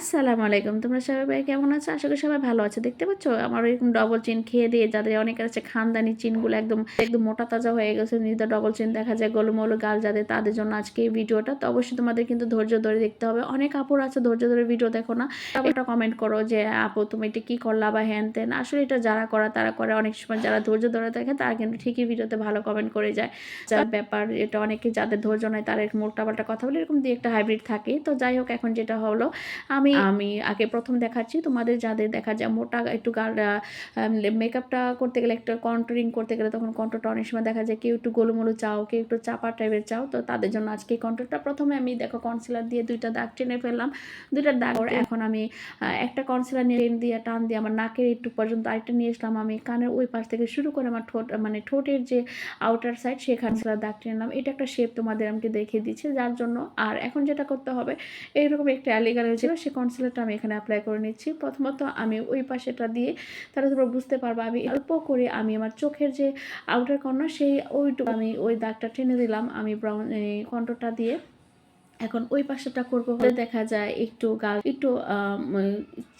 আসসালামু আলাইকুম। তোমরা সবাই কেমন আছো? আশা করি সবাই ভালো আছে। দেখতে পাচ্ছ? আমার এরকম ডবল চেন খেয়ে দিয়ে যাদের অনেকের আছে, খানদানি চিনগুলো একদম একদম মোটা তাজা হয়ে গেছে, নিজেদের ডবল চেন দেখা যায়, গোলমোলো গাল যাদের, তাদের জন্য আজকে এই ভিডিওটা। তো অবশ্যই তোমাদের কিন্তু ধৈর্য ধরে দেখতে হবে। অনেক আপুর আছে, ধৈর্য ধরে ভিডিও দেখো না। একটা কমেন্ট করো যে, আপু, তুমি এটা কী করলা বা হ্যান তেন আসলে এটা যারা করা, তারা করে। অনেক সময় যারা ধৈর্য ধরে দেখে, তারা কিন্তু ঠিকই ভিডিওতে ভালো কমেন্ট করে যায়। যার ব্যাপার, এটা অনেকে যাদের ধৈর্য নয় তারা এরকম মোটাপাল্টা কথা বলে, এরকম দিয়ে একটা হাইব্রিড থাকে। তো যাই হোক, এখন যেটা হলো, আমি আমি আগে প্রথম দেখাচ্ছি। তোমাদের যাদের দেখা যায় মোটা একটু গাল মেকআপটা করতে গেলে একটা কন্ট্রোলিং করতে গেলে তখন কন্ট্রোলটা অনেক সময় দেখা যায় কেউ একটু গোলুমোলু চাও কেউ একটু চাপা টাইপের চাও। তো তাদের জন্য আজকে এই কন্ট্রোলটা প্রথমে আমি দেখো কনসিলার দিয়ে দুইটা দাগ টেনে ফেললাম। দুইটা দাগ এখন আমি একটা কনসিলার নিয়ে টেন দিয়ে টান দিয়ে আমার নাকের একটু পর্যন্ত আরেকটা নিয়ে এসলাম আমি কানের ওই পাশ থেকে শুরু করে আমার ঠোঁট মানে ঠোঁটের যে আউটার সাইড সেখানে দাগ টেনে নিলাম। এটা একটা শেপ তোমাদের আমাকে দেখিয়ে দিচ্ছে। যার জন্য আর এখন যেটা করতে হবে এইরকম একটা অ্যালিগার ছিল সে কনসিলারটা আমি এখানে অ্যাপ্লাই করে নিচ্ছি। প্রথমত আমি ওই পাশেটা দিয়ে তাহলে তোমরা বুঝতে পারব, আমি অল্প করে আমি আমার চোখের যে আউটার কর্নার সেই ওইটুকু আমি ওই দাগটা টেনে দিলাম, আমি ব্রাউন কন্ট্রোটা দিয়ে। এখন ওই পাশেটা করব দেখা যায় একটু গাল একটু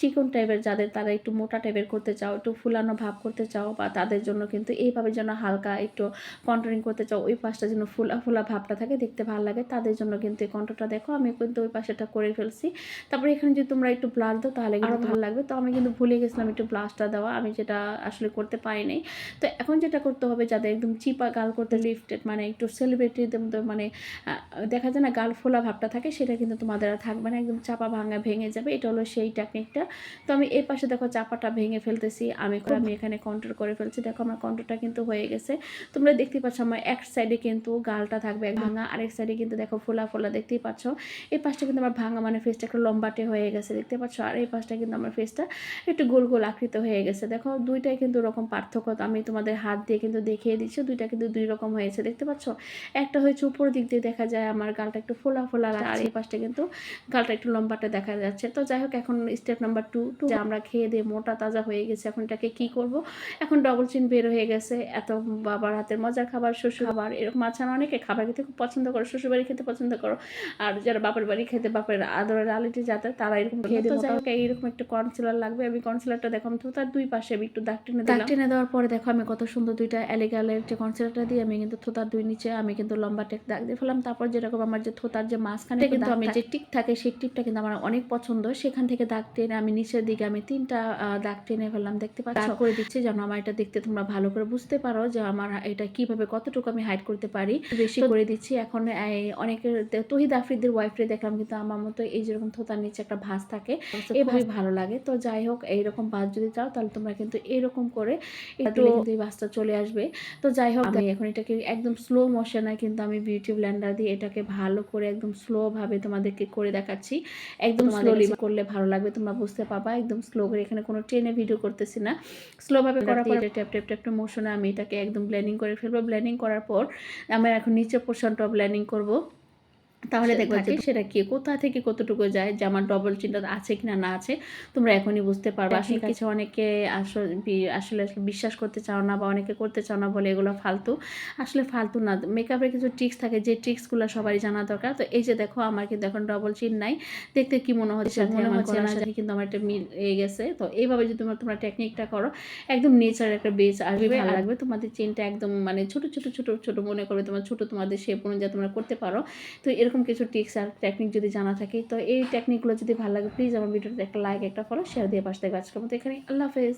চিকন টাইপের যাদের তারা একটু মোটা টাইপের করতে চাও একটু ফুলানো ভাব করতে চাও বা তাদের জন্য কিন্তু এইভাবে যেন হালকা একটু কন্ট্রোলিং করতে চাও ওই পাশটা যেন ফুলা ফুলা ভাবটা থাকে দেখতে ভালো লাগে। তাদের জন্য কিন্তু এই কন্ট্রোলটা দেখো আমি কিন্তু ওই পাশেটা করে ফেলছি। তারপরে এখানে যদি তোমরা একটু ব্লাশ দাও তাহলে আরও ভালো লাগবে। তো আমি কিন্তু ভুলে গেছিলাম একটু ব্লাশটা দেওয়া আমি যেটা আসলে করতে পারিনি। তো এখন যেটা করতে হবে যাদের একদম চিপা গাল করতে লিফটেড মানে একটু সেলিব্রিটিদের মতো মানে দেখা যায় না গাল ফোলা ভাবটা থাকে সেটা কিন্তু তোমাদের আর থাকবে না। একদম চাপা ভাঙা ভেঙে যাবে এটা হলো সেই টেকনিকটা তো আমি এই পাশে দেখো চাপাটা ভেঙে ফেলতেছি আমি আমি এখানে কন্ট্রোল করে ফেলছি। দেখো আমার কন্ট্রোলটা কিন্তু হয়ে গেছে। তোমরা দেখতে পাচ্ছ আমার এক সাইডে কিন্তু গালটা থাকবে ভাঙা আরেক সাইডে কিন্তু দেখো ফোলা ফোলা দেখতেই পাচ্ছ। এই পাশটা কিন্তু আমার ভাঙা মানে ফেসটা একটু লম্বাটে হয়ে গেছে দেখতে পাচ্ছ? আর এই পাশটা কিন্তু আমার ফেসটা একটু গোল গোল আকৃত হয়ে গেছে। দেখো দুইটাই কিন্তু ওরকম পার্থক্য আমি তোমাদের হাত দিয়ে কিন্তু দেখিয়ে দিচ্ছি দুইটা কিন্তু দুই রকম হয়েছে দেখতে পাচ্ছ? একটা হয়েছে উপর দিক দিয়ে দেখা যায় আমার গালটা একটু ফোলা ফোলা লাগছে আর এই পাশটা কিন্তু গালটা একটু লম্বাটে দেখা যাচ্ছে। তো যাই হোক এখন স্টেপ নাম্বার টু টু আমরা খেয়ে দিয়ে মোটা তাজা হয়ে গেছে। এখন এটাকে কি করব? এখন ডবল চিন বের হয়ে গেছে। এত বাবার হাতের মজার খাবার শ্বশুর খাবার। এরকম মাছানো অনেকে খাবার খেতে খুব পছন্দ করো শ্বশুর বাড়ি খেতে পছন্দ করো। আর যারা বাপের বাড়ি খেতে বাপের আদরের আলিটি যাতে তারা এরকম খেয়ে দেবো যাই হোক। এইরকম একটা কনসিলার লাগবে। আমি কনসিলারটা দেখো তো তার দুই পাশে আমি একটু দাগ টেনে দাগ টেনে দেওয়ার পরে দেখো আমি কত সুন্দর দুইটা এলিগালের যে কনসিলারটা দিয়ে আমি কিন্তু থোতার দুই নিচে আমি কিন্তু লম্বা টেক দাগ দিয়ে ফেলাম তারপর যেরকম আমার যে থোতার যে মাঝখানে কিন্তু আমি যে টিক থাকে সেই টিপটা কিন্তু আমার অনেক পছন্দ। সেখান থেকে দাগ টেনে আমি নিচের দিকে আমি তিনটা দাগ টেনে ফেললাম দেখতে পাচ্ছ? করে দিচ্ছি যেন আমার এটা দেখতে তোমরা ভালো করে বুঝতে পারো যে আমার এটা কীভাবে কতটুকু আমি হাইড করতে পারি। বেশি করে দিচ্ছি। এখন অনেকের তহিদ আফ্রিদের ওয়াইফরে দেখলাম কিন্তু আমার মতো এই যেরকম থোতার নিচে একটা ভাঁজ থাকে এভাবে ভালো লাগে। তো যাই হোক এইরকম ভাঁজ যদি চাও তাহলে তোমরা কিন্তু এরকম করে একটু এই ভাঁজটা চলে আসবে। তো যাই হোক আমি এখন এটাকে একদম স্লো মোশনে কিন্তু আমি বিউটি ব্লেন্ডার দিয়ে এটাকে ভালো করে একদম স্লো ভাবে তোমাদেরকে করে দেখাচ্ছি। একদম স্লোলি করলে ভালো লাগবে তোমরা বুঝতে পাবা। একদম স্লো করে এখানে কোনো ট্রেনে ভিডিও করতেছি না। স্লো ভাবে করার পর ট্যাপ ট্যাপ ট্যাপ মোশনে আমি এটাকে একদম ব্লেন্ডিং করে ফেলব। ব্লেন্ডিং করার পর আমরা এখন নিচে পোর্শনটা ব্লেন্ডিং করব। তাহলে দেখবা যে সেটা কি? কোথা থেকে কতটুকু যায়? যে আমার ডবল চিন্তা আছে কিনা না আছে তোমরা এখনই বুঝতে পারবে। আসলে কিছু অনেকে আসলে আসলে বিশ্বাস করতে চাও না বা অনেকে করতে চাও না বলে এগুলো ফালতু। আসলে ফালতু না। মেকআপের কিছু ট্রিক্স থাকে যে ট্রিক্সগুলো সবারই জানা দরকার। তো এই যে দেখো আমার কিন্তু এখন ডবল চিন নাই। দেখতে কি মনে হচ্ছে মনে হচ্ছে না যে কিন্তু আমার একটা মিল হয়ে গেছে। তো এইভাবে যদি তোমরা তোমরা টেকনিকটা করো একদম নেচার একটা বেস আসবে ভালো লাগবে। তোমাদের চেনটা একদম মানে ছোট ছোট ছোট ছোট মনে করবে তোমার ছোট তোমাদের শেপ অনুযায়ী তোমরা করতে পারো। তো এরকম কিছু টিক্স আর টেকনিক যদি জানা থাকে, তো এই টেকনিকগুলো যদি ভালো লাগে প্লিজ আমার ভিডিওতে একটা লাইক একটা ফলো শেয়ার দিয়ে পাশে থাকবে। আজকের মতো এখানে আল্লাহ হাফেজ।